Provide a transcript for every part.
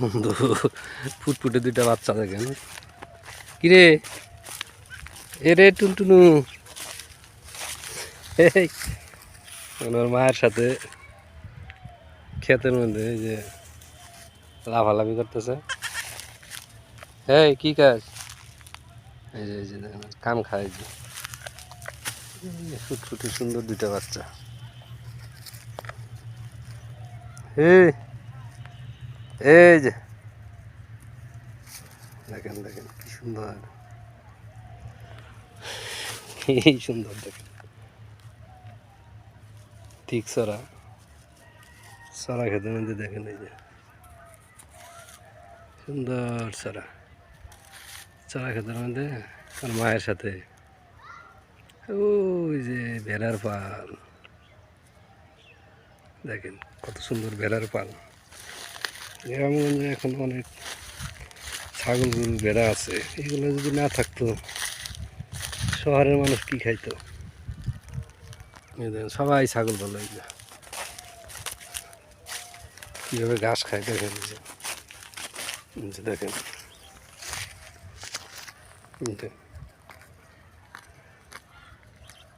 সুন্দর ফুটফুটে দুইটা বাচ্চা দেখেন। কিরে? এ রে টুনটুনু। এই, ওনার মায়ের সাথে ক্ষেতের মধ্যে এই যে লাফালাফি করতেছে। এই কি কাজ? এই যে এই যে কাম খায় যে ফুটফুটে সুন্দর দুইটা বাচ্চা। এই এই যে। দেখেন দেখেন কি সুন্দর। এই সুন্দর দেখেন। ঠিক সরা। সরা খেতে মধ্যে দেখেন এই যে। সুন্দর সরা। চড়া খেতের মধ্যে আর মায়ের সাথে। ওই যে ভেড়ার পাল। দেখেন কত সুন্দর ভেড়ার পাল। গ্রামগঞ্জে এখন অনেক ছাগল গরু ভেড়া আছে। এগুলো যদি না থাকতো, শহরের মানুষ কি খাইতো? সবাই ছাগল ভালো কীভাবে ঘাস খায় দেখেন দেখেন।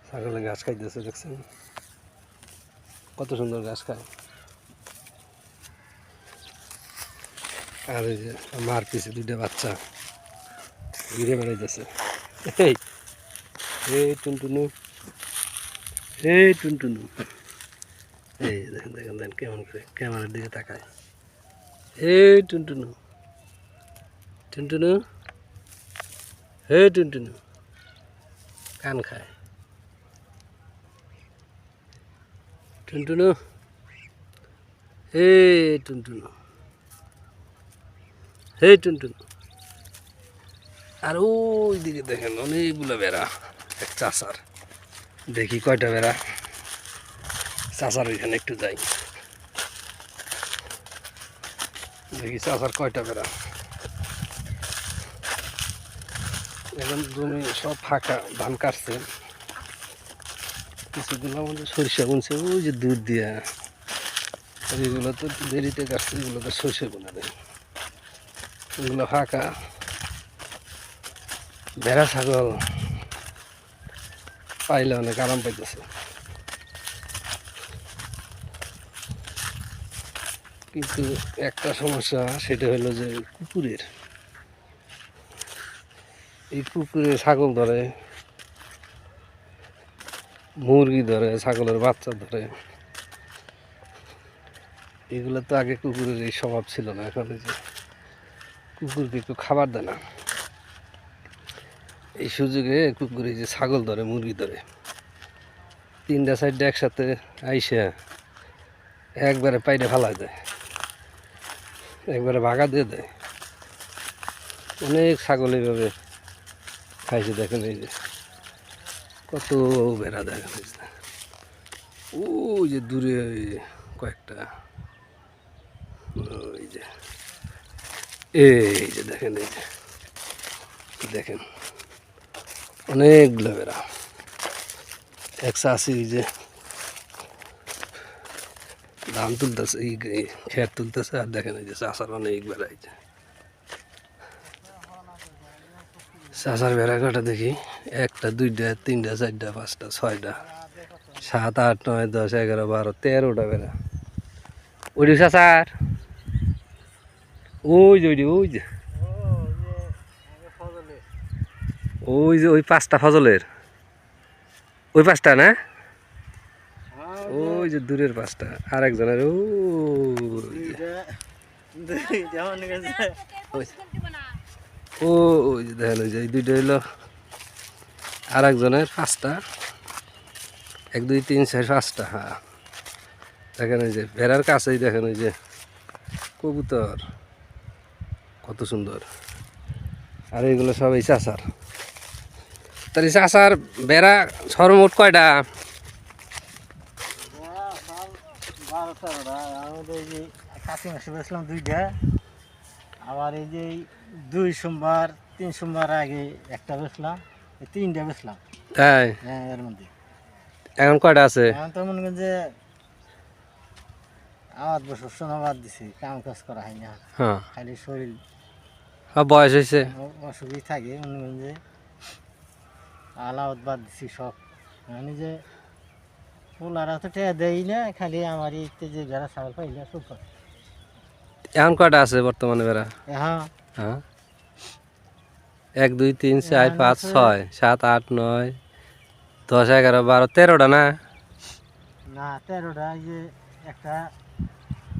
ছাগলে ঘাস খাইতেছে, দেখছেন? কত সুন্দর ঘাস খায়। আর এই যে মার পিছে দুইটা বাচ্চা ঘিরে বেড়াইতেছে। এই এই টুনটুনু এই টুনটুনু। এই দেখেন দেখেন দেখেন, কেমন করে ক্যামেরার দিকে তাকায়। এই টুনটুনু টুনটুনু হে টুনটুনু, কান খায়। টুনটুনু হে টুনটুনু। হে টুনটুনু আর ওই দিকে দেখেন, অনেকগুলো বেড়া এক চাষার। দেখি কয়টা বেড়া চাষার ওইখানে একটু যাই। দেখি চাষার কয়টা বেড়া এখন জমি সব ফাঁকা, ধান কাটছে। কিছুদিন আমাদের সরিষা বুনছে, ওই যে দুধ দিয়া। এগুলো তো দেরিতে কাটছে, এগুলো তো সরিষা বোনা দেয়। এগুলো ফাঁকা ভেড়া, ছাগল, পাইলে অনেক আরাম পাইতেছে। কিন্তু একটা সমস্যা, সেটা হলো যে কুকুরের, এই কুকুরে ছাগল ধরে, মুরগি ধরে, ছাগলের বাচ্চা ধরে, এগুলো তো আগে কুকুরের এই স্বভাব ছিল না, এখন যে কুকুরকে একটু খাবার দেয় না। এই সুযোগে কুকুর এই যে ছাগল ধরে, মুরগি ধরে। তিনটা সাইডটা একসাথে আইসে একবারে পাইরে ফালাই দেয়। একবারে ভাগা দিয়ে দেয়। অনেক ছাগল এইভাবে খাইছে, দেখেন এই যে। কত বেড়া দেখা হয়েছে ওই যে দূরে কয়েকটা ওই যে এই যে দেখেন, এই যে। দেখেন, অনেকগুলো বেড়া। একশো আশি যে ধান তুলতেছে, এই খের তুলতেছে, আর দেখেন এই যে চাষার অনেক বেড়া এই যে। চাষার বেড়া কটা দেখি? একটা, দুইটা, তিনটা, চারটা, পাঁচটা, ছয়টা, সাত, আট, নয়, দশ, এগারো, বারো, তেরোটা বেড়া। ওইটি চাষার? ওই যে ওই যে ওই যে। ওই যে, ওই পাঁচটা ফজলের। ওই পাঁচটা না? ওই যে দূরের পাঁচটা আর একজনের ও, ওই যে, দেখেন, ওই যে দুইটা হইল আর একজনের পাঁচটা। এক, দুই, তিন, চার, পাঁচটা হ্যাঁ। দেখেন, ওই যে, ভেড়ার কাছেই দেখেন, ওই যে, কবুতর। কত সুন্দর। আর এইগুলো সব এই চাষার। তাহলে চাষার বেড়া সর্বমোট কয়টা? আবার এই যে দুই সোমবার তিন সোমবার আগে একটা বেসলাম এই তিনটা বেচলাম। তাই? হ্যাঁ এর মধ্যে। এখন কয়টা আছে? এখন তো মনে করেন যে আওয়াজ বছর শোনা বাদ দিছি কাম কাজ করা হয় না হ্যাঁ। খালি শরীর বয়স হয়েছে অসুখই থাকে যে আলাওয়াত বাদ দিছি সব। মানে যে পোলারা তো টেয়া দেই না খালি আমার এই যে যারা ছাগল পাইলে সব। এখন কয়টা আছে বর্তমানে বেড়া? হ্যাঁ হ্যাঁ। এক দুই তিন চার পাঁচ ছয় সাত আট নয় দশ এগারো বারো তেরোটা না? না তেরোটা যে একটা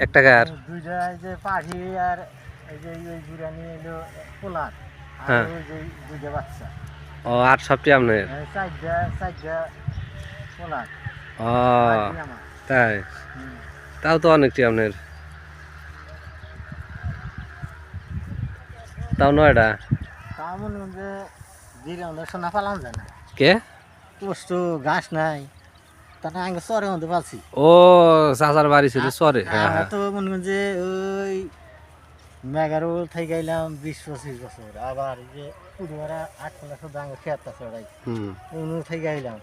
একটা গার দুইটা যে পাখি আর এই যে ওই বুড়ানি এলো পোলার আর হ্যাঁ। ওই যে দুইটা বাচ্চা। ও আট সবটি আপনার এই চারটা চারটা পোলার। ও আমার? তাই? হুম। তাও তো অনেকটি আপনার তাও নয়টা? তা মনে করেন যে আমাদের সোনা পালাম যায় না। কে? পোস্ত ঘাস নাই। তাতে আগে চরে মধ্যে পালছি। ও চাচার বাড়ি ছিল সরে। হ্যাঁ আমরা হ্যাঁ। তো মনে করেন যে ওই মেগারো থেকে গেলাম বিশ পঁচিশ বছর। আবার যে পুরোরা আট পনেরো শুধু আগে খেয়ার আছে ওরাই হুম। অনু থেকে গেলাম।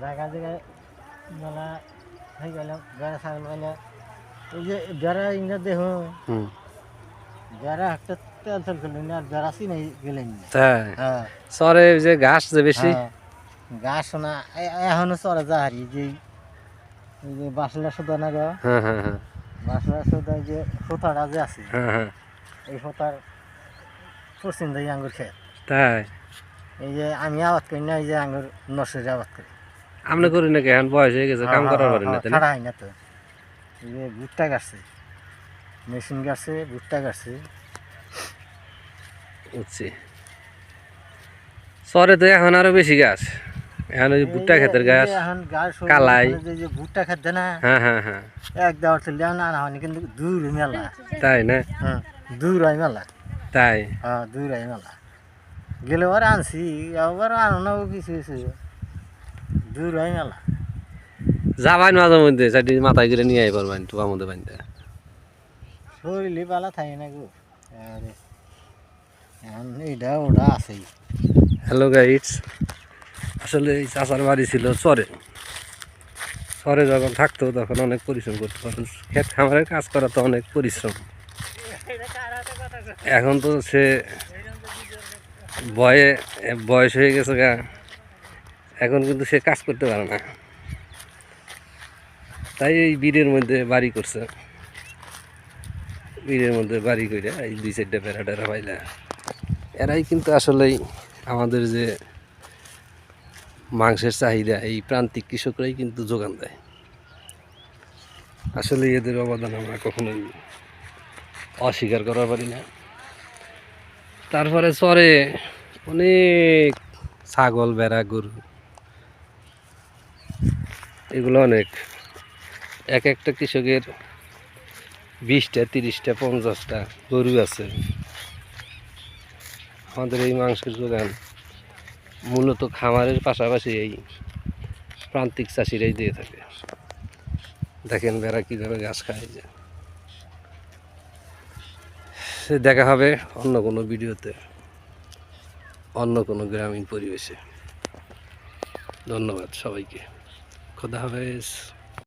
জায়গা জায়গায় মেলা থেকে গেলাম বেড়া ছাগল পাইলে এই যে বেড়া ইংরা দেহ। বেড়া একটা তেল তেল করলেন আর বেড়া চিনে গেলেন হ্যাঁ। সরে যে ঘাস যে বেশি? হ্যাঁ। শোনা এ- এখনও চলে যা হারি যে বাসলা সুদা না গো হ্যাঁ হ্যাঁ হ্যাঁ। বাসলা সুদা যে ফোতাটা যে আছে। হ্যাঁ হ্যাঁ। এই পশ্চিম দিকে আঙ্গুর খেত। তাই? এই যে আমি আবাদ করি না এই যে আঙ্গুর নর্সারি আবাদ করি। করি নাকি? এখন বয়স হয়ে গেছে কাম করার না? ছাড়া হয় না তো। এই যে ভুট্টা গাছছে মেশিন গাছছে ভুট্টা গাছছে বুঝছি। সরে তো এখন আরও বেশি গাছ। এখন ওই ভুট্টা ক্ষেতের গাছ এখন গাছ কালাই। মানে যে- ভুট্টা খেতে না হ্যাঁ হ্যাঁ হ্যাঁ। এক দেওয়ার না হয়নি কিন্তু দূর মেলা। তাই না? হ্যাঁ দূর হয় মেলা। তাই। হ্যাঁ দূর হয় মেলা। গেলে আবার আনছি আবার আনো না কিছু কিছু। দূর হয় মেলা। যাবাই মাঝে মধ্যে চারটি মাথায় করে নিয়ে আই পারবেন টুকা মধ্যে বানতে শরীরে পালা থাকে না গো। আরে এইটা ওটা আছেই। হ্যালো গাইডস আসলে এই চাচার বাড়ি ছিল চরে। চরে যখন থাকতো তখন অনেক পরিশ্রম করতে পারতো ক্ষেত খামারের কাজ করা তো অনেক পরিশ্রম। এখন তো সে বয়ে, বয়স হয়ে গেছে গা। এখন কিন্তু সে কাজ করতে পারে না। তাই এই বীরের মধ্যে বাড়ি করছে। বীরের মধ্যে বাড়ি করে এই দুই চারটা বেড়া টেরা পাইলা। এরাই কিন্তু আসলেই আমাদের যে মাংসের চাহিদা এই প্রান্তিক কৃষকরাই কিন্তু যোগান দেয়। আসলে এদের অবদান আমরা কখনোই অস্বীকার করা পারি না। তারপরে চরে অনেক ছাগল বেড়া গরু, এগুলো অনেক। এক একটা কৃষকের বিশটা, তিরিশটা, পঞ্চাশটা গরু আছে। আমাদের এই মাংসের যোগান মূলত খামারের পাশাপাশি এই প্রান্তিক চাষিরাই দিয়ে থাকে। দেখেন বেড়া কীভাবে গাছ খায়। যে সে দেখা হবে অন্য কোনো ভিডিওতে, অন্য কোনো গ্রামীণ পরিবেশে। ধন্যবাদ সবাইকে। খোদা হাফেজ।